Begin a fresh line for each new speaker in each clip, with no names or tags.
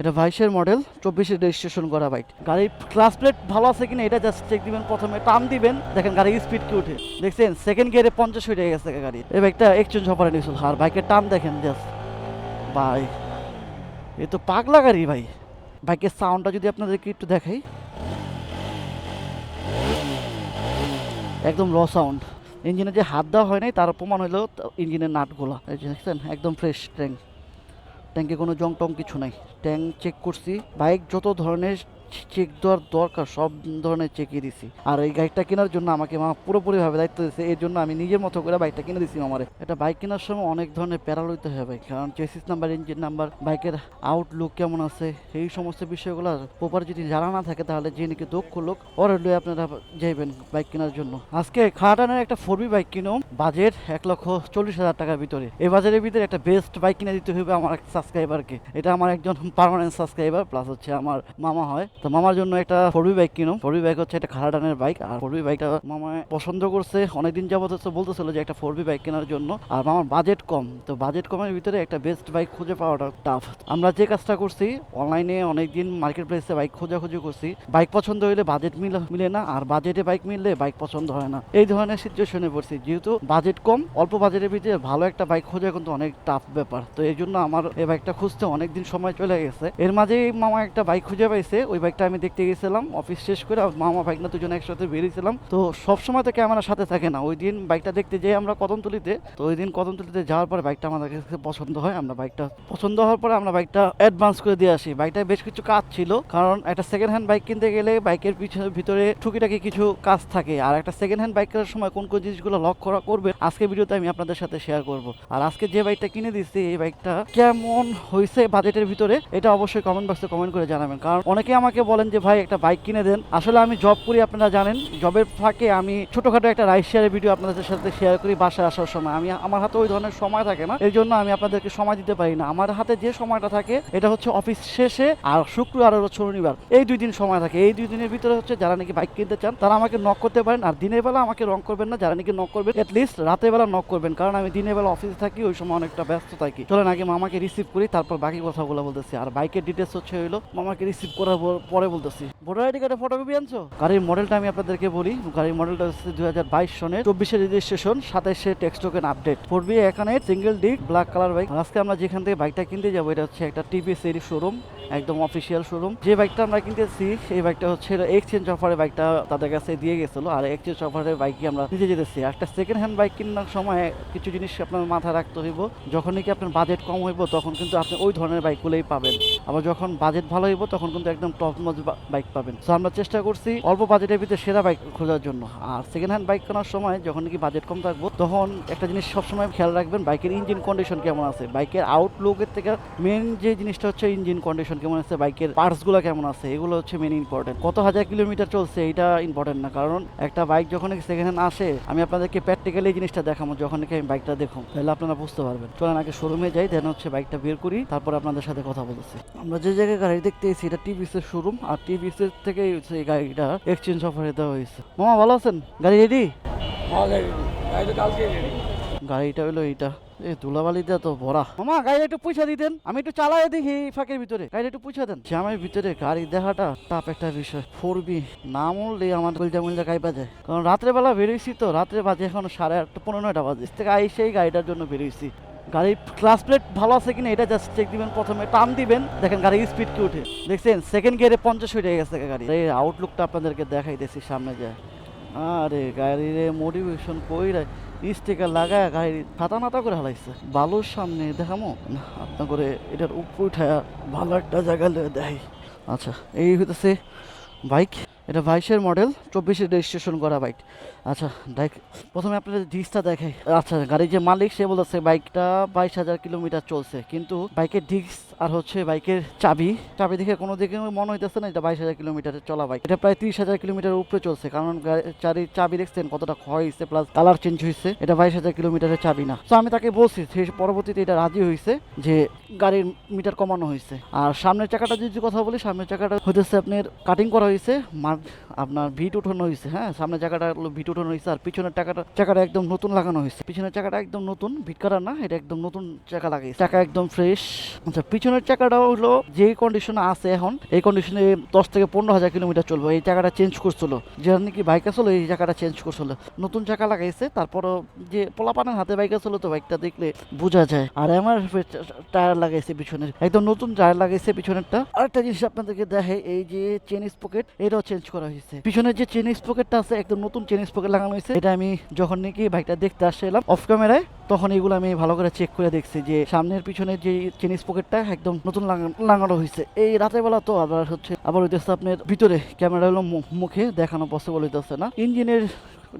এটা বাইশের মডেল, চব্বিশে রেজিস্ট্রেশন করা বাইক। গাড়ির ক্লাস প্লেট ভালো আছে কিনা এটা জাস্ট চেক দিবেন, প্রথমে টান দিবেন, দেখেন গাড়ির স্পিড কি উঠে দেখছেন সেকেন্ড গিয়ারে পঞ্চাশ হয়ে গেছে গাড়ি এই বাইকটা এক্সচেঞ্জ অফারে নিয়েছিল আর বাইকের টান দেখেন জাস্ট ভাই, এ তো পাগলা গাড়ি ভাই। বাইকের সাউন্ডটা যদি আপনাদেরকে একটু দেখাই। একদম র সাউন্ড ইঞ্জিনে যে হাত দেওয়া হয় নাই, তার প্রমাণ হলো ইঞ্জিনের নাটগুলো। দেখছেন, একদম ফ্রেশ ট্যাঙ্ক ট্যাঙ্কে কোনো জং টং কিছু নাই। ট্যাঙ্ক চেক করছি। বাইক যত ধরনের চেক দেওয়ার দরকার, সব ধরনের চেকই দিছি। আর এই গাড়িটা কেনার জন্য আমাকে মা পুরোপুরিভাবে দায়িত্ব দিচ্ছে এর জন্য আমি নিজের মতো করে বাইকটা কিনে দিছি আমারে এটা বাইক কেনার সময় অনেক ধরনের প্যারা লইতে হবে কারণ চেসিস নাম্বার ইঞ্জিন নাম্বার বাইকের আউটলুক কেমন আছে এই সমস্ত বিষয়গুলো প্রপার যদি জানা না থাকে, তাহলে যে নাকি দক্ষ লোক, ওর লয়ে আপনারা যাইবেন বাইক কেনার জন্য। আজকে খাটানের একটা ফোর বাইক কিনো বাজেট এক লক্ষ চল্লিশ হাজার টাকার ভিতরে। এই বাজারের ভিতরে একটা বেস্ট বাইক কিনে দিতে হবে আমার এক সাবস্ক্রাইবারকে এটা আমার একজন পার্মানেন্ট সাবস্ক্রাইবার প্লাস হচ্ছে আমার মামা হয়। তো মামার জন্য একটা ফোর বি বাইক কিনো। ফোরবি বাইক হচ্ছে একটা খারাটানের বাইক আর ফোরবি বাইকটা মামা পছন্দ করছে। অনেকদিন যাবত হচ্ছে বলতেছিল যে একটা ফোরবি বাইক কেনার জন্য। আর মামার বাজেট কম। তো বাজেট কমের ভিতরে একটা বেস্ট বাইক খুঁজে পাওয়াটা টাফ আমরা যে কাজটা করছি অনলাইনে অনেকদিন মার্কেট প্লেসে বাইক খোঁজাখুঁজি করছি। বাইক পছন্দ হইলে বাজেট মিলে মিলে না। আর বাজেটে বাইক মিললে বাইক পছন্দ হয় না। এই ধরনের সিচুয়েশনে পড়ছি। যেহেতু বাজেট কম, অল্প বাজেটের ভিতরে ভালো একটা বাইক খোঁজা কিন্তু অনেক টাফ ব্যাপার। তো এই জন্য আমার এই বাইকটা খুঁজতে অনেকদিন সময় চলে গেছে। এর মাঝেই মামা একটা বাইক খুঁজে পাইছে। ওই বাইকটা আমি দেখতে গেছিলাম অফিস শেষ করে মামা বাইক না, দুজন একসাথে বেরিয়েছিলাম। তো সবসময় তো ক্যামেরার সাথে থাকে না। ওই দিন বাইকটা দেখতে যাই আমরা কদমতলিতে, তো ওই দিন কদমতলিতে যাওয়ার পরে বাইকটা আমাদের কাছে পছন্দ হয়। আমরা বাইকটা পছন্দ হওয়ার পরে আমরা বাইকটা অ্যাডভান্স করে দিয়ে আসি। বাইকটায় বেশ কিছু কাজ ছিল, কারণ একটা সেকেন্ড হ্যান্ড বাইক কিনতে গেলে বাইকের পিছনে, ভিতরে টুকিটাকি কিছু কাজ থাকে। আর একটা সেকেন্ড হ্যান্ড বাইক কেনার সময় কোন কোন জিনিসগুলো লক করা করবে আজকে ভিডিওতে আমি আপনাদের সাথে শেয়ার করব। আর আজকে যে বাইকটা কিনে দিচ্ছি এই বাইকটা কেমন হয়েছে বাজেটের ভিতরে, এটা অবশ্যই কমেন্ট বক্সে কমেন্ট করে জানাবেন। কারণ অনেকে আমাকে বলেন যে, ভাই, একটা বাইক কিনে দেন। আসলে আমি জব করি, আপনারা জানেন। জবের ফাঁকে আমি ছোটখাটো একটা রাইড শেয়ারের ভিডিও আপনাদের সাথে শেয়ার করি বাসায় আসার সময়। আমি, আমার হাতে ওই ধরনের সময় থাকে না, এই জন্য আমি আপনাদেরকে সময় দিতে পারি না। আমার হাতে যে সময়টা থাকে, এটা হচ্ছে অফিস শেষে আর শুক্রবার আর শনিবার। এই দুই দিন সময় থাকে। এই দুই দিনের ভিতরে হচ্ছে যারা নাকি বাইক কিনতে চান, তারা আমাকে নক করতে পারেন। আর দিনের বেলা আমাকে রং করবেন না। যারা নাকি নক করবেন লিস্ট রাতের বেলা নক করবেন। কারণ আমি দিনের বেলা অফিসে থাকি, ওই সময় অনেকটা ব্যস্ত থাকি। চলেন, আগে মামাকে রিসিভ করি, তারপর বাকি কথাগুলো বলতেছি। আর বাইকের ডিটেলস হচ্ছে হইল, মামাকে রিসিভ করার পর- বলতেছি। ভোটার আইডি কার্ডে ফটোকপি আনছো? গাড়ির মডেলটা আমি আপনাদেরকে বলি। গাড়ির মডেলটা হচ্ছে দুই হাজার বাইশ সনের। চব্বিশে রেজিস্ট্রেশন সাতাইশে tax token update four B এখানে single disc black colour bike আজকে আমরা যেখান থেকে বাইকটা কিনতে যাব, এটা হচ্ছে একটা টিভিএস এর শোরুম একদম অফিসিয়াল শোরুম যে বাইকটা আমরা কিনতেছি এই বাইকটা হচ্ছে এক্সচেঞ্জ অফারে বাইকটা তাদের কাছে দিয়ে গেছিল। আর এক্সচেঞ্জ অফারে বাইকই আমরা নিতে যেতেছি। একটা সেকেন্ড হ্যান্ড বাইক কেনার সময় কিছু জিনিস আপনার মাথায় রাখতে হইব। যখন নাকি আপনার বাজেট কম হইব, তখন কিন্তু আপনি ওই ধরনের বাইকগুলোই পাবেন। আবার যখন বাজেট ভালো হইব, তখন কিন্তু একদম টপ মজ বাইক পাবেন। তো আমরা চেষ্টা করছি অল্প বাজেটের ভিতরে সেরা বাইক খোঁজার জন্য। আর সেকেন্ড হ্যান্ড বাইক কেনার সময় যখন নাকি বাজেট কম থাকব, তখন একটা জিনিস সবসময় খেয়াল রাখবেন বাইকের ইঞ্জিন কন্ডিশন কেমন আছে? বাইকের আউটলুকের থেকে মেন যে জিনিসটা হচ্ছে ইঞ্জিন কন্ডিশন কেমন আছে বাইকের পার্টসগুলো কেমন আছে, এগুলো হচ্ছে মেন ইম্পর্টেন্ট কত হাজার কিলোমিটার চলছে, এটা ইম্পর্টেন্ট না। কারণ একটা বাইক যখন সেকেন্ড হ্যান্ড আসে, আমি আপনাদেরকে প্র্যাকটিক্যালি জিনিসটা দেখাবো, যখন নাকি আমি বাইকটা দেখুন। তাহলে আপনারা বুঝতে পারবেন। চলেন আগে শোরুমে যাই দেন হচ্ছে বাইকটা বের করি, তারপর আপনাদের সাথে কথা বলতেছি। আমরা যে জায়গায় গাড়ি দেখতে এসেছি, এটা টিভিএস এর শোরুম আর এর থেকে এই গাড়িটা এক্সচেঞ্জ অফারে দেওয়া হয়েছে। মামা, ভালো আছেন? গাড়ি রেডি গাড়িটা হলো এইটা। এ ধুলাবালিতে তো ভরা। মামা গাড়ি একটু পয়সা দিতেন। আমি একটু চালাই দেখি এই ফাঁকের ভিতরে। গাড়ি একটু পয়সা দেন। জামের ভিতরে গাড়ি দেখাটা টাপ একটা বিষয়। ফোর বি না আমার গুলজা মুলজা গাই বাজে। কারণ রাত্রে বেলা বেরোইছি তো, রাত্রে বাজে এখন সাড়ে আটটা, পনেরো নয়টা বাজে। থেকে আই সেই গাড়িটার জন্য বেরোইছি। গাড়ির ক্লাস প্লেট ভালো আছে কিনা এটা জাস্ট চেক দিবেন প্রথমে। টান দিবেন, দেখেন গাড়ির স্পিড কি উঠে। দেখছেন সেকেন্ড গিয়ারে পঞ্চাশ হয়ে গেছে গাড়ি। এই আউটলুকটা আপনাদেরকে দেখাই দেখাইতেছি সামনে যায় আরে গাড়ির মোটিভেশন কইরা স্টিকার লাগায় গাড়ি খাতা নাতা করে হালাইছে। বালুর সামনে দেখামো? না আপনার করে এটার উপর উঠায় ভালো একটা জায়গা দেয় আচ্ছা এই হইতেছে বাইক এটা বাইশের মডেল, চব্বিশে রেজিস্ট্রেশন করা বাইক। আচ্ছা দেখ, প্রথমে আপনাদের ডিস্কটা দেখাই। আচ্ছা গাড়ির যে মালিক, সে বলেছে বাইকটা বাইশ হাজার কিলোমিটার চলছে। কিন্তু বাইকের ডিস্ক আর হচ্ছে বাইকের চাবি চাবি দেখে কোনো দিকে মনে হইতেছে না, এটা বাইশ হাজার কিলোমিটারের চলা বাইক। এটা প্রায় তিরিশ হাজার কিলোমিটার উপরে চলছে, কারণ গা- চারি চাবি দেখছেন কতটা ক্ষয় হয়েছে প্লাস কালার চেঞ্জ হয়েছে এটা বাইশ হাজার কিলোমিটারের চাবি না। তো আমি তাকে বলছি, সে পরবর্তীতে এটা রাজি হয়েছে যে গাড়ির মিটার কমানো হয়েছে আর সামনের চাকাটা যদি কথা বলি, সামনের চাকাটা হইতেছে আপনার কাটিং করা হয়েছে মার আপনার ভিট উঠানো হয়েছে হ্যাঁ? সামনে চাকাটা ভিট উঠানো হয়েছে আর পিছনের চাকাটা চাকাটা একদম নতুন লাগানো হয়েছে পিছনের চাকাটা একদম নতুন, ভিট করা না, এটা একদম নতুন চাকা লাগাইছে চাকা একদম ফ্রেশ আচ্ছা পিছনের চাকাটা হলো যে কন্ডিশনে আছে এখন, এই কন্ডিশনে দশ থেকে পনেরো হাজার কিলোমিটার চলবে। এই চাকাটা চেঞ্জ করছিল। যেখানে নাকি বাইক আসলো, এই চাকাটা চেঞ্জ করছিল। নতুন চাকা লাগাইছে, তারপরও যে পোলাপানের হাতে বাইক আসলো তো বাইকটা দেখলে বোঝা যায়। আর আমার টায়ার লাগাইছে পিছনের। একদম নতুন টায়ার লাগাইছে পিছনেরটা। আরেকটা জিনিস আপনাদেরকে দেখে এই যে চেন স্পকেট এটাও চেঞ্জ করা হয়েছে। পিছনে যে চেন স্পকেটটা আছে একদম নতুন চেন পকেট লাগানো হয়েছে, এটা আমি যখন নাকি বাইকটা দেখতে আসছিলাম অফ ক্যামেরায় তখন এগুলো আমি ভালো করে চেক করে দেখছি যে সামনের পিছনে যে চেন স্পকেটটা একদম নতুন লাগানো হয়েছে। এই রাতের বেলা তো আবার হচ্ছে, আবার হইতেছে আপনার ভিতরে ক্যামেরা হলো মুখে, দেখানো পসিবল হইতেছে না। ইঞ্জিনের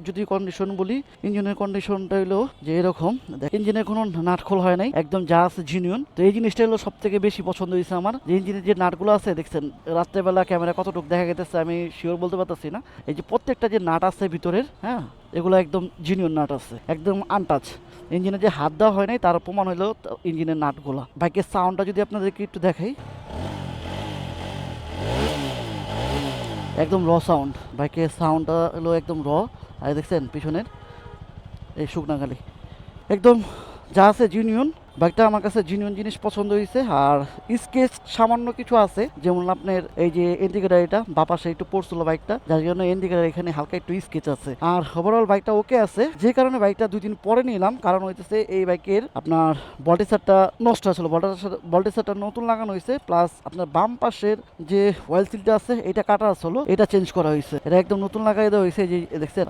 যদি কন্ডিশন বলি ইঞ্জিনের কন্ডিশনটা হলো যে এরকম। ইঞ্জিনের কোনো নাট খোল হয় নাই, একদম যা আছে জিনিয়ন তো এই জিনিসটা হলো সব থেকে বেশি পছন্দ হয়েছে আমার। যে ইঞ্জিনের যে নাটগুলো আছে, দেখছেন, রাত্রেবেলা ক্যামেরা কতটুকু দেখা গেতেছে আমি শিওর বলতে পারতেছি না। এই যে প্রত্যেকটা যে নাট আছে ভিতরের হ্যাঁ এগুলো একদম জিনিয়ন নাট আছে, একদম আনটাচ ইঞ্জিনের যে হাত দেওয়া হয় নাই, তার প্রমাণ হলো ইঞ্জিনের নাটগুলো। বাইকের সাউন্ডটা যদি আপনাদেরকে একটু দেখাই। একদম র সাউন্ড বাইকের সাউন্ডটা হলো একদম র আর দেখছেন পিছনের এই শুকনাগালি একদম যা আছে জিনিয়ন বাইকটা আমার কাছে জিনিয়ন জিনিস পছন্দ হয়েছে আর স্কেচ সামান্য কিছু আছে, যেমন আপনার এই যে ইন্ডিকেটার এটা বাপাশে একটু পড়ছিল বাইকটা যার জন্য ইন্ডিকেটার এখানে হালকা একটু স্কেচ আছে। আর ওভারঅল বাইকটা ওকে আছে, যে কারণে বাইকটা দুই দিন পরে নিলাম, কারণ হইতেছে এই বাইকের আপনার বল্টেসারটা নষ্ট হয়েছিল। বল্টেসারটা নতুন লাগানো হয়েছে প্লাস আপনার বাম পাশের যে অয়েল সিলটা আছে, এটা কাটা আসলো এটা চেঞ্জ করা হয়েছে এটা একদম নতুন লাগাই দেওয়া হয়েছে যে দেখছেন?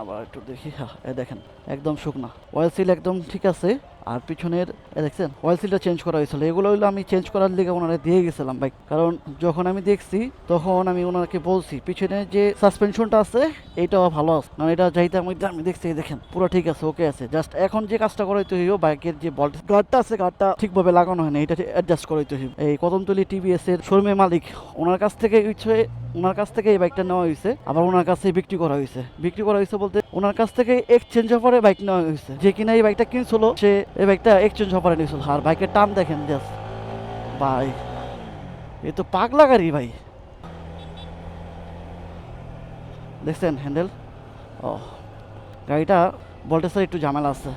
আবার একটু দেখি হ্যাঁ দেখেন, একদম শুকনা। অয়েল সিল একদম ঠিক আছে আর পিছনের দেখছেন অয়েল সিলটা চেঞ্জ করা হয়েছিল। এগুলো হইল আমি চেঞ্জ করার লিগে ওনারা দিয়ে গেছিলাম বাইক কারণ যখন আমি দেখছি, তখন আমি ওনাকে বলছি, পিছনে যে সাসপেনশনটা আছে, এইটাও ভালো আছে। কারণ এটা যাইতে আমি আমি দেখছি দেখেন, পুরো ঠিক আছে ওকে আছে। জাস্ট এখন যে কাজটা করাইতে হইব, বাইকের যে বল্ট গার্ডটা আছে গার্ডটা ঠিকভাবে লাগানো হয় না এটা অ্যাডজাস্ট করাইতে হইব। এই কদমতলি টিভিএস এর শোরুমের মালিক, ওনার কাছ থেকে ইচ্ছে ওনার কাছ থেকে এই বাইকটা নেওয়া হয়েছে আবার ওনার কাছে বিক্রি করা হয়েছে বিক্রি করা হয়েছে বলতে, ওনার কাছ থেকে এক্সচেঞ্জ অফারে বাইক নেওয়া হয়েছে যে কিনা এই বাইকটা কিনছিল, সে এই বাইকটা এক্সচেঞ্জ অফারে নিয়েছিল, আর বাইকের টান দেখেন দেস ভাই, এ তো পাগলা গাড়ি ভাই। দেখছেন, হ্যান্ডেল? ও, গাড়িটা ভোল্টেজের একটু ঝামেলা আছে।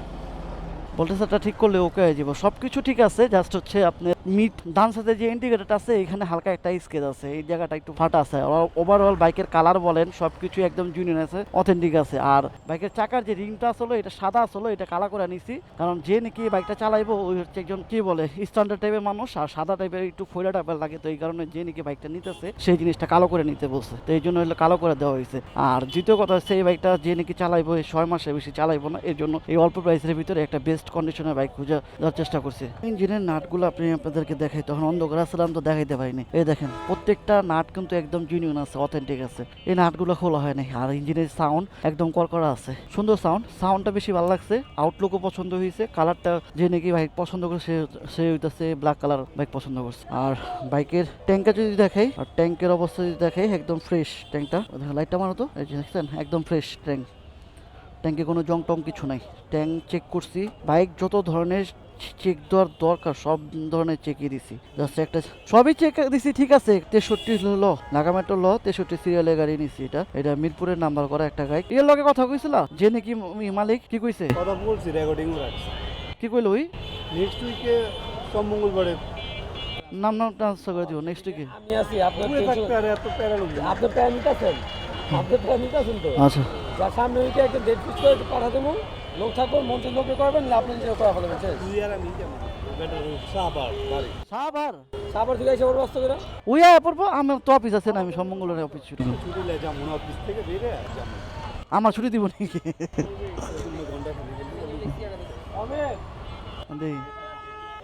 ভোল্টেজটা ঠিক করলে ওকে হয়ে যাব। সব কিছু ঠিক আছে জাস্ট হচ্ছে আপনার মিট ডান সাথে যে ইন্ডিকেটারটা আছে, এখানে হালকা একটা স্কেচ আছে। এই জায়গাটা একটু ফাটা আছে। ওভারঅল বাইকের কালার বলেন সব কিছু একদম জুনিয়র আছে অথেন্টিক আছে। আর বাইকের চাকার যে রিংটা আসলো, এটা সাদা আসলো, এটা কালা করে নিছি। কারণ যে নাকি বাইকটা চালাইবো, ওই হচ্ছে একজন কি বলে স্ট্যান্ডার্ড টাইপের মানুষ। আর সাদা টাইপের একটু ফয়লা টাইপের লাগে, তো এই কারণে যে নাকি বাইকটা নিতেছে, সেই জিনিসটা কালো করে নিতে বলছে। তো এই জন্য হলো কালো করে দেওয়া হয়েছে। আর দ্বিতীয় কথা হচ্ছে, এই বাইকটা যে নাকি চালাইবো, এই ছয় মাসে বেশি চালাইবো না, এর জন্য এই অল্প প্রাইসের ভিতরে একটা বেস্ট কন্ডিশনের বাইক খুঁজে দেওয়ার চেষ্টা করছি। ইঞ্জিনের নাটগুলো আপনি আপনাদেরকে দেখাই, তখন অন্ধকার আসলাম তো দেখাইতে পারিনি। এই দেখেন, প্রত্যেকটা নাট কিন্তু একদম জুনিয়ন আছে অথেন্টিক আছে। এই নাটগুলো খোলা হয় নাই, আর ইঞ্জিনের সাউন্ড একদম করকরা আছে। সুন্দর সাউন্ড সাউন্ডটা বেশি ভালো লাগছে আউটলুকও পছন্দ হয়েছে কালারটা যে নাকি বাইক পছন্দ করে সে হইতেছে ব্ল্যাক কালার বাইক পছন্দ করছে। আর বাইকের ট্যাঙ্কটা যদি দেখাই, আর ট্যাঙ্কের অবস্থা যদি দেখাই, একদম ফ্রেশ ট্যাঙ্কটা লাইটটা মারো তো দেখছেন, একদম ফ্রেশ ট্যাঙ্ক ট্যাঙ্কে কোনো জং টং কিছু নাই। ট্যাঙ্ক চেক করছি। বাইক যত ধরনের চেক দেওয়ার দরকার সব ধরনের চেকই দিছি। জাস্ট একটা সবই চেক দিছি ঠিক আছে। তেষট্টি ল। নাগামেটো ল তেষট্টি সিরিয়ালের গাড়ি নিছি এটা। এটা মিরপুরের নাম্বার করা একটা গাড়ি। এর লগে কথা কইছিল? যে নাকি মালিক কি কইছে?
কথা বলছি রেকর্ডিং রাখছি
কি কইলো ওই?
নেক্সট উইকে সব মঙ্গলবারে
নাম নাম ট্রান্সফার করে দিব নেক্সট উইকে
আমি আছি আপনার
ঘুরে
টেনশন
থাকতে আর এত প্যারা লোক না।
আপনার প্যান নিতেছেন আপনার প্যান নিতেছেন তো।
আচ্ছা।
যা সামনে উইকে একটা ডেট ফিক্স করে পাঠা দেবো। লোক থাকব মঞ্চের লোকে করবেন না আপনি নিজে করা ফেলবেন
তুই আমি বেটার সাবার বাড়ি।
সাবার
সাবার থেকে এসে ওর ব্যস্ত করে।
পড়ব আমার তো অফিস আছে না আমি সম্মঙ্গলের অফিস ছুটি।
ছুটি অফিস থেকে বেরে যেমন
আমার ছুটি দিব নাকি
ঘণ্টা খালি
অনেক
দেই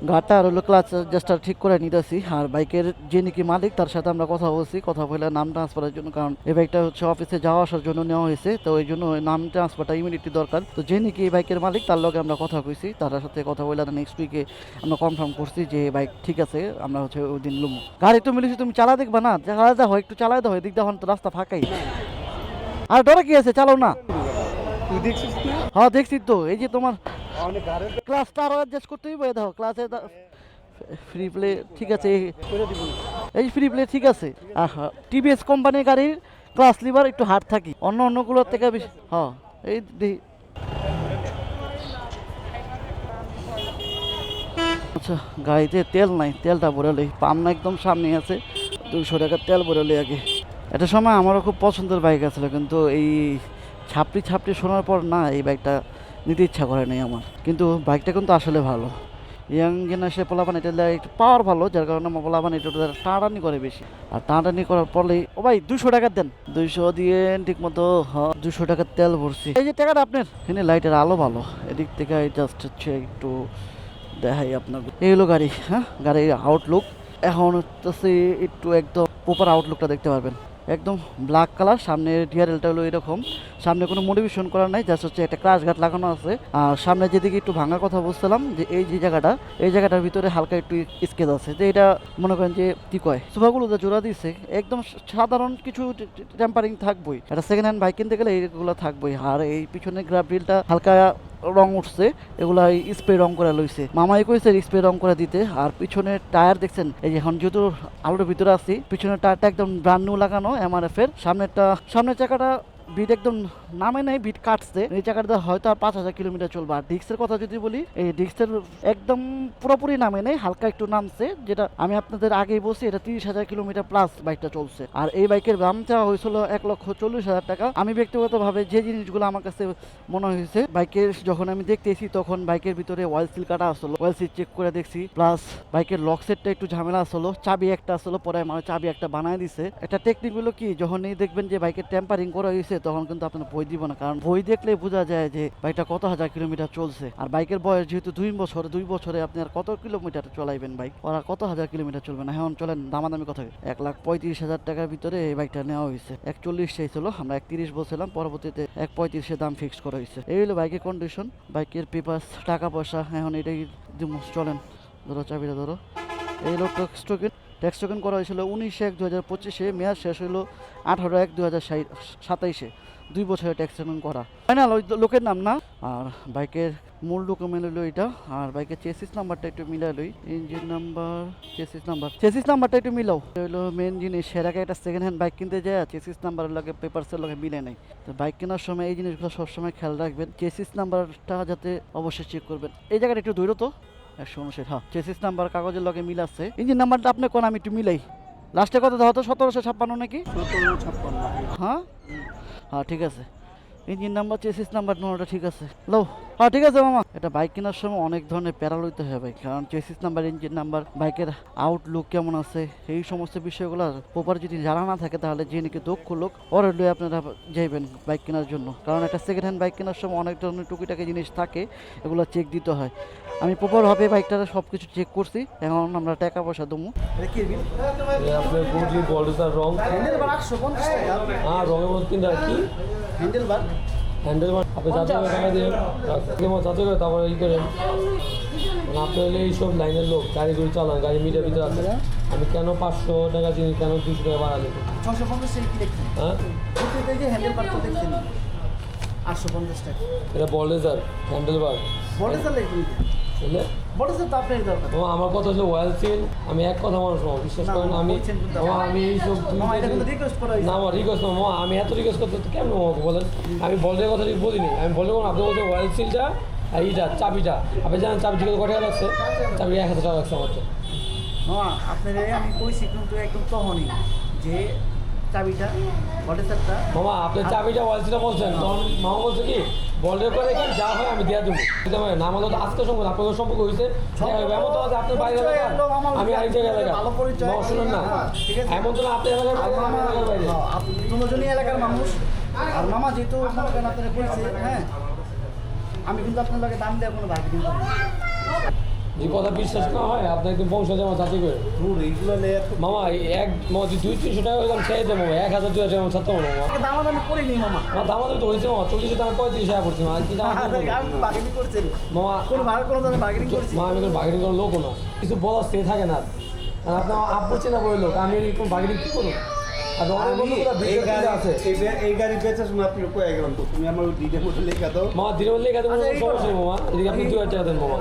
গাড়টা আর হলো ক্লাচ জাস্ট ঠিক করে নিতেছি। আর বাইকের যে নাকি মালিক, তার সাথে আমরা কথা বলছি। কথা বলে নাম ট্রান্সফারের জন্য, কারণ এই বাইকটা হচ্ছে অফিসে যাওয়া আসার জন্য নেওয়া হয়েছে। তো ওই জন্য নাম ট্রান্সফারটা ইমিডিয়েটলি দরকার। তো যে নাকি এই বাইকের মালিক, তার লগে আমরা কথা কইছি। তার সাথে কথা বলে নেক্সট উইকে আমরা কনফার্ম করছি যে বাইক ঠিক আছে, আমরা হচ্ছে ওই দিন লুমু। গাড়ি তো মিলেছি, তুমি চালা দেখবা না? চালা দেখো একটু চালাই দাও, এদিক দেখো তো রাস্তা ফাঁকাই। আর ডরে কি আছে? চালাও না।
দেখছিস না
হ্যাঁ দেখছি তো। এই যে তোমার ক্লাসটা আরও অ্যাডজাস্ট করতেই পারে দেখো ক্লাসে ফ্রি প্লে ঠিক আছে এই- ফ্রি প্লে ঠিক আছে। টিভিএস কোম্পানির গাড়ির ক্লাস লিভার একটু হার্ড থাকি। অন্য অন্যগুলোর থেকে বেশি হ্যাঁ এই আচ্ছা গাড়িতে তেল নাই তেলটা ভরে পাম না একদম সামনে আছে। দুশো টাকার তেল ভরে আগে। একটা সময় আমারও খুব পছন্দের বাইক আছিল কিন্তু এই ছাপড়ি ছাপড়ি শোনার পর না, এই বাইকটা নিতে ইচ্ছা করে নাই আমার। কিন্তু বাইকটা কিন্তু আসলে ভালো। ইয়াং জেনারেশন পোলাপান এটা একটু পাওয়ার ভালো, যার কারণে আমার পোলাপান এটা টানাটানি করে বেশি। আর টানাটানি করার পরেই ও ভাই দুশো টাকা দেন। দুইশো দিয়ে ঠিক মতো দুশো টাকার তেল ভরছি। এই যে টাকাটা আপনার, এখানে লাইটের আলো ভালো। এদিক থেকে জাস্ট হচ্ছে একটু দেখাই আপনার। এই হলো গাড়ি হ্যাঁ? গাড়ির আউটলুক এখন হচ্ছে একটু একদম প্রপার আউটলুকটা দেখতে পারবেন। একদম ব্ল্যাক কালার সামনে ডিআরএলটা হলো এরকম। সামনে কোনো মোটিভেশন করা নাই জাস্ট হচ্ছে একটা ক্রাশ ঘাট লাগানো আছে। আর সামনে যেদিকে একটু ভাঙা কথা বলছিলাম, যে এই যে জায়গাটা, এই জায়গাটার ভিতরে হালকা একটু স্কেচ আছে। যে এটা মনে করেন যে কি কয়? সোফাগুলো যে জোড়া দিয়েছে একদম সাধারণ কিছু টেম্পারিং থাকবই। একটা সেকেন্ড হ্যান্ড বাইক কিনতে গেলে এইগুলো থাকবই। আর এই পিছনে গ্রাফ রিলটা হালকা রং উঠছে, এগুলা স্প্রে রং করে লইছে। মামাই কইছে স্প্রে রং করে দিতে। আর পিছনের টায়ার দেখছেন, এই যে এখন যেহেতু আলোর ভিতরে আছি, পিছনের টায়ারটা একদম ব্রান্ড নিউ লাগানো এমআরএফ এর সামনেরটা সামনের চাকাটা বিট একদম নামে নাই বিট কাটছে। এই চাকাটা হয়তো আর পাঁচ হাজার কিলোমিটার চলবে। আর ডিস্কের কথা যদি বলি, এই ডিস্কের একদম পুরোপুরি নামে নেই, হালকা একটু নামছে, যেটা আমি আপনাদের আগেই বলছি, এটা তিরিশ হাজার কিলোমিটার প্লাস বাইকটা চলছে। আর এই বাইকের দাম চাওয়া হয়েছিল এক লক্ষ চল্লিশ হাজার টাকা। আমি ব্যক্তিগতভাবে যে জিনিসগুলো আমার কাছে মনে হয়েছে বাইকের যখন আমি দেখতেছি, তখন বাইকের ভিতরে অয়েল সিল কাটা আসলো। অয়েল সিল চেক করে দেখছি প্লাস বাইকের লক সেটটা একটু ঝামেলা আসলো, চাবি একটা আসলো, পরে আমার চাবি একটা বানায় দিছে। একটা টেকনিক কি, যখনই দেখবেন যে বাইকের টেম্পারিং করা হয়েছে তখন কিন্তু আপনার বই দিব না। কারণ বই দেখলে বোঝা যায় যে বাইকটা কত হাজার কিলোমিটার চলছে? আর বাইকের বয়স যেহেতু দুই বছর, দুই বছরে আপনি আর কত কিলোমিটার চলাইবেন বাইক ওরা কত হাজার কিলোমিটার চলবে না? এখন চলেন, দামাদামি কথা এক লাখ পঁয়ত্রিশ হাজার টাকার ভিতরে এই বাইকটা নেওয়া হয়েছে। একচল্লিশ চাইছিল আমরা একত্রিশ বলছিলাম, পরবর্তীতে এক পঁয়ত্রিশে দাম ফিক্স করা হয়েছে। এই হলো বাইকের কন্ডিশন বাইকের পেপার টাকা পয়সা, এখন এটাই চলেন। ধরো, চাবিটা ধরো। এই হলো ট্যাক্স টোকেন ট্যাক্স টোকেন করা হয়েছিল উনিশে এক দু হাজার পঁচিশে, মেয়াদ শেষ হলো আঠারো এক দু সাতাইশে। দুই বছরের ট্যাক্স টোকেন করা। ফাইনাল ওই লোকের নাম না? আর বাইকের মূল ডকুমেন্ট হলো এটা। আর বাইকের চেসিস নাম্বারটা একটু মিলাই লই। Engine number chassis number chassis নাম্বারটা একটু মিলাও। হলো মেন জিনিস। সেরাকে একটা সেকেন্ড হ্যান্ড বাইক কিনতে যায় চেসিস নাম্বারের লাগে পেপারসের লগে মিলে নাই তো বাইক কেনার সময় এই জিনিসগুলো সবসময় খেয়াল রাখবেন। চেসিস নাম্বারটা যাতে অবশ্যই চেক করবেন। এই জায়গাটা একটু দূর তো। একশো উনষাট হ্যাঁ। চেসিস নাম্বার কাগজের লগে মিল আছে। ইঞ্জিন নাম্বারটা আপনি কোন, আমি একটু মিলাই। লাস্টে কত হতো? সতেরোশো ছাপ্পান্ন নাকি?
সতেরোশো ছাপ্পান্ন।
হ্যাঁ? হ্যাঁ ঠিক আছে। ইঞ্জিন নাম্বার চেসিস নাম্বার নোটা ঠিক আছে। লো হ্যাঁ ঠিক আছে মামা। এটা বাইক কেনার সময় অনেক ধরনের প্যারা লইতে হয় ভাই কারণ চেসিস নাম্বার ইঞ্জিন নাম্বার বাইকের আউটলুক কেমন আছে এই সমস্ত বিষয়গুলো প্রপার যদি জানা না থাকে তাহলে যে নাকি দক্ষ লোক ওরে লয়ে আপনারা যাইবেন বাইক কেনার জন্য। কারণ একটা সেকেন্ড হ্যান্ড বাইক কেনার সময় অনেক ধরনের টুকিটাকি জিনিস থাকে এগুলো চেক দিতে হয়। আমি প্রপারভাবে বাইকটাতে সব কিছু চেক করছি এখন আমরা টাকা পয়সা দেবো।
এই আপনার রং হ্যাঁ রঙের মধ্যে কি?
হ্যান্ডেল বার
হ্যান্ডেল বার আপনি যাতে করে টাকা যাতে করে তারপরে ই করেন। মানে আপনি হলে এইসব লাইনের লোক গাড়ি গুড়ি চালান গাড়ি মিটার ভিতরে আছে। আমি কেন পাঁচশো টাকা জিনিস কেন দুশো টাকা বাড়া দেবো?
ছশো পঞ্চাশ
হ্যাঁ?
হ্যান্ডেল বার তো দেখছেন আটশো পঞ্চাশ টাকা।
এটা বলেজার হ্যান্ডেল বার
দেখবেন
বুঝলে
বড় তো আপনার দরকার
ও আমার কথা হচ্ছে ওয়েল সিল আমি এক কথা মানুষ মামা, বিশ্বাস করেন আমি মামা, আমি এইসব না আমার রিকোয়েস্ট না মামা, আমি এত রিকোয়েস্ট করতে তো কেমন বলেন? আমি বলের কথা ঠিক বলিনি। আমি বলে আপনি বলছেন ওয়েল সিলটা আর এইটা চাবিটা। আপনি জানেন চাবি ঠিক কত টাকা লাগছে? চাবি এক হাজার টাকা লাগছে আমার তো।
আপনার আমি কইছি কিন্তু একদম তখনই যে চাবিটা? বড় স্যারটা।
মামা আপনি চাবিটা সিলটা বলছেন। তখন মামা বলছে কি বলের করে কি যা হয় আমি দিয়ে দেবো। বুঝতে পারেন আমাদের তো আজকে সম্পর্ক আপনাদের সম্পর্ক হয়েছে। এমন তো আছে আপনার বাইরে
আমার
আমি আরেক জায়গায়
ভালো পরিচয়।
শুনুন না।
হ্যাঁ, ঠিক আছে।
এমন তো আপনি এলাকার বাইরে বাইরে।
দুজনই এলাকার মানুষ। আর মামা যেহেতু আপনারা করেছে হ্যাঁ আমি কিন্তু আপনার লগে দাম দেওয়ার কোনো বাকি কিন্তু
যে কথা বিশ্বাস না হয়? আপনি একদম বংশ যেমন যাচাই করে। মামা এক মামা দুই তিনশো টাকা হইলাম খেয়ে দেবো এক হাজার দুই হাজার ছাত্র মামা।
দাম আমি করিনি মামা।
আমার দাম তো হয়েছে মামা চল্লিশ টাকা পঁয়ত্রিশ টাকা পড়ছে মামা কি
বার্গেনিং করছেন
মামা
কোন ভাড়া কোনো ধরনের বার্গেনিং করছি।
মা আমি কোনো বার্গেনিং করার লোকও না। কিছু বলার সে থাকে না। আর আপনার আব্বু চেনা বই লোক আমি কোন বার্গেনিং কি করব?
এই গাড়ি
আছে।
এই- এই গাড়ি বেচার সময় আপনি কয়ে গেলাম তো তুমি আমার ডিটেল মধ্যে লেখা দাও।
মামা দিনের মধ্যে লেখা দেবো
আচ্ছা,
সমস্যা মামা। এদিকে আপনি দুই হাজার টাকা দেন মামা।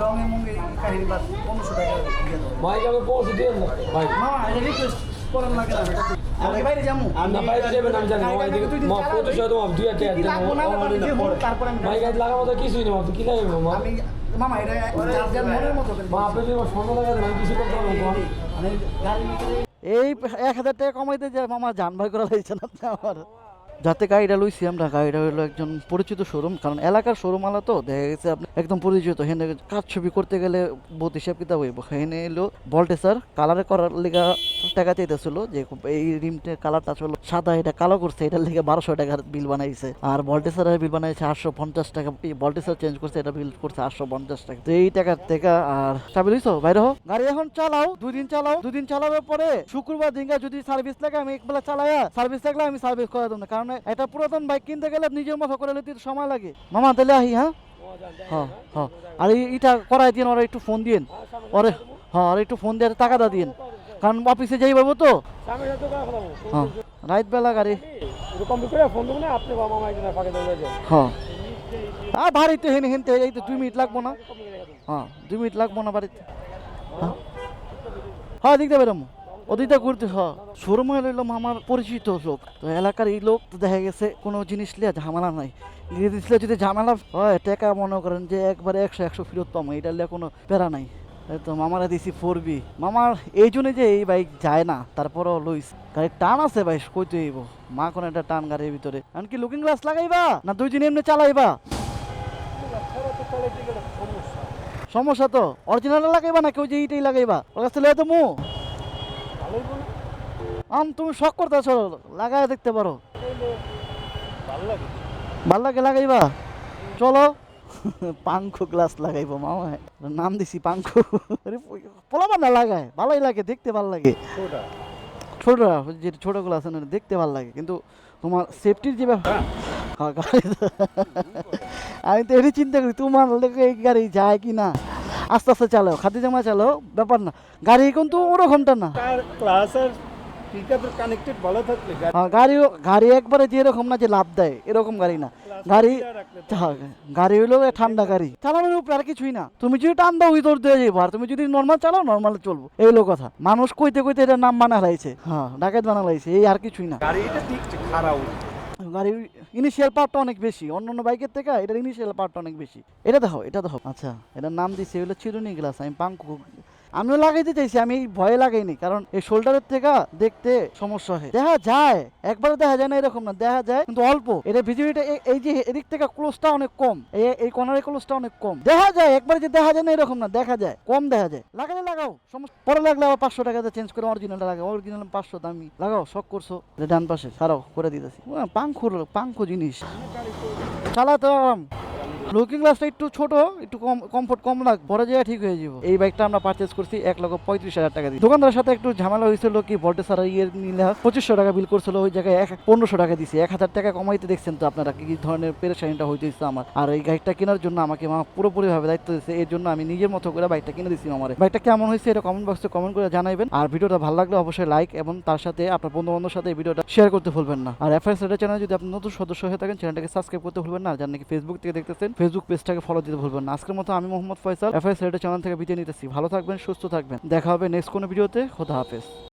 কাহিনী বা পনেরোশো টাকা দিয়ে
আমি পৌঁছে দিয়ে ভাই।
মামা এটা রিকোয়েস্ট করার লাগে না। আমি বাইরে যাব
না বাইরে যাবেন আমি জানি মামা এদিকে
দুই দিন
মা
চালাবে।
প্রতিশত মামা দুই একটা
কি লাগবো না লাগবো আমি দেখব, তারপরে আমি
মাই গাড়ি লাগার মতো কিছুই নেই কি লাগবে মামা
আমি মামা এটা চার্জার মনের মতো
মা আপনি যদি স্বর্ণ লাগাতেন আমি কিছু করতে পারব
আমি গাড়ি
এই এক হাজার টাকা কমাইতে যায় মামা জান ভাই করা লাগছে না আমার যাতে গাড়িটা লইছি আমরা, গাড়িটা হলো একজন পরিচিত শোরুম কারণ এলাকার শোরুম আলা তো দেখা গেছে আপনি একদম পরিচিত। হেনে কাজ ছবি করতে গেলে বহুত হিসাব কিতাব হইব। হেনে এলো ভল্টেসার কালারে করার লেগা টাকা চাইতেছিল যে, এই রিমটে কালারটা ছিল সাদা, এটা কালো করছে, এটার লেগে বারোশো টাকার বিল বানাইছে। আর ভল্টেসারের বিল বানাইছে আটশো পঞ্চাশ টাকা ভল্টেসার চেঞ্জ করছে, এটা বিল করছে আটশো পঞ্চাশ টাকা। তো এই টাকার থেকে আর চাবি লইছো বাইরে হো গাড়ি এখন চালাও, দুই দিন চালাও, দুই দিন চালানোর পরে শুক্রবার দিনকা যদি সার্ভিস লাগে, আমি একবেলা চালাইয়া সার্ভিস লাগলে আমি সার্ভিস করে দেবো না। কারণ এটা পুরাতন বাইক কিনতে গেলে নিজের মতো করে নিতে সময় লাগে। মামা তাহলে আহি হ্যাঁ? হ্যাঁ হ্যাঁ। আর এটা করাই দিন ওরা একটু ফোন দিন ওরে হ্যাঁ আর একটু ফোন দিয়ে টাকাটা দিন কারণ অফিসে যাই পাবো তো। হ্যাঁ। রাত বেলা গাড়ি। হ্যাঁ। আর বাড়িতে হেনে হেনতে এই তো দুই মিনিট লাগবো না। হ্যাঁ দুই মিনিট লাগবো না বাড়িতে। হ্যাঁ। হ্যাঁ দেখতে পেলাম ওদিকটা ঘুরতে হ। শোরুমে লইলো আমার পরিচিত লোক। তো এলাকার এই লোক তো দেখা গেছে কোনো জিনিস লিয়া ঝামেলা নাই। দিছিলে যদি ঝামেলা হয়, টাকা মনে করেন যে একবারে একশো একশো ফেরত পাবো এটা লিয়া কোনো প্যারা নাই। তো মামারা দিছি ফোর বি মামার এই জন্য যে এই বাইক যায় না, তারপরও লইস গাড়ির টান আছে ভাই, কইতে হইব। মা কোন একটা টান গাড়ির ভিতরে। এমনকি লুকিং গ্লাস লাগাইবা, না দুই দিন এমনি চালাইবা? সমস্যা তো। অরিজিনাল লাগাইবা না কেউ যে এইটাই লাগাইবা? ওর কাছে তো মু আম তুমি শখ করতেছ লাগাই দেখতে পারো। ভালো লাগে। লাগাইবা? চলো। পাঙ্খু গ্লাস লাগাইবো মামা। নাম দিছি পাঙ্খু পোলাবার না লাগায় ভালোই লাগে দেখতে ভালো লাগে। ছোট? যে ছোটগুলো আছে না দেখতে ভালো লাগে। কিন্তু তোমার সেফটির যে ব্যাপার হ্যাঁ, তো- আমি তো এটাই চিন্তা করি তোমার এই গাড়ি যায় কি না আস্তে আস্তে চালাও খাদি জামা চালাও ব্যাপার না। গাড়ি কিন্তু ওরকমটা না।
কানেক্টেড ভালো থাকলে গাড়ি
হ্যাঁ, গাড়ি গাড়ি একবারে যে এরকম না যে লাভ দেয় এরকম গাড়ি না। গাড়ি হ্যাঁ, গাড়ি হলো ঠান্ডা গাড়ি। চালানোর উপরে আর কিছুই না। তুমি যদি টান দাও ভিতর দিয়ে যাব আর তুমি যদি নর্মাল চালাও নর্মাল চলবো। এই হলো কথা। মানুষ কইতে কইতে এটার নাম বানা লাইছে। হ্যাঁ ডাকাত বানা লাইছে। এই আর কিছুই না।
গাড়িটা ঠিক খারাপ।
গাড়ির ইনিশিয়াল পার্টটা অনেক বেশি অন্য অন্য বাইকের থেকে এটার ইনিশিয়াল পার্টটা অনেক বেশি। এটা দেখো এটা দেখো আচ্ছা এটার নাম দিছে হলো চিরুনি গ্লাস আমি পাঙ্কু আমিও লাগাইতে চাইছি, আমি ভয়ে লাগাইনি, কারণ এই শোল্ডারের থেকে দেখতে সমস্যা হয়। দেখা যায় একবারে দেখা যায় না এরকম না, দেখা যায় কিন্তু অল্প। এটা ভিজিবিলিটি এই যে এদিক থেকে ক্লোজটা অনেক কম এই কর্নারের ক্লোজটা অনেক কম। দেখা যায়, একবারে যে দেখা যায় না এরকম না, দেখা যায়, কম দেখা যায়। লাগালে লাগাও সমস্যা পরে লাগলে আবার পাঁচশো টাকাতে চেঞ্জ করে অরিজিনালটা লাগাও। অরিজিনাল পাঁচশো দামি, লাগাও, শখ করছ ডান পাশে, ছাড়াও, করে দিতেছি। পাঙ্খুর পাঙ্খু জিনিস। চালাতে লুকিং গ্লাসটা একটু ছোট, একটু কম কমফোর্ট কম লাগ পরে যায় ঠিক হয়ে যাব এই বাইকটা আমরা পারচেস করছি এক লক্ষ পঁয়ত্রিশ হাজার টাকা দিয়ে। দোকানদারের সাথে একটু ঝামেলা হয়েছিল কি ভোল্টেজ আর ইয়ে নিলে পঁচিশশো টাকা বিল করছিল, ওই জায়গায় এক, পনেরোশো টাকা দিছি। এক হাজার টাকা কমাইতে দেখছেন তো আপনারা, কি ধরনের পেরেশানিটা হইতেছে আমার। আর এই গাড়িটা কেনার জন্য আমাকে মা পুরোপুরি ভাবে দায়িত্ব দিচ্ছে এর জন্য আমি নিজের মতো করে বাইকটা কিনে দিচ্ছি আমার বাইকটা কেমন হয়েছে এটা কমেন্ট বক্সে কমেন্ট করে জানাবেন আর ভিডিওটা ভালো লাগলে অবশ্যই লাইক এবং তার সাথে আপনার বন্ধু বান্ধবের সাথে এই ভিডিওটা শেয়ার করতে ভুলবেন না। আর রেডার চ্যানেল যদি আপনি নতুন সদস্য হয়ে থাকেন চ্যানেলটাকে সাবস্ক্রাইব করতে ভুলবেন না। যার নাকি ফেসবুক থেকে দেখতেছেন ফেসবুক পেজটাকে ফলো দিতে ভুলবেন না। আজকের মতো আমি Mohammad Faisal FIS radio channel থেকে বিদায় নিতেছি। ভালো থাকবেন, সুস্থ থাকবেন। দেখা হবে নেক্সট কোনো ভিডিওতে খোদা হাফেজ।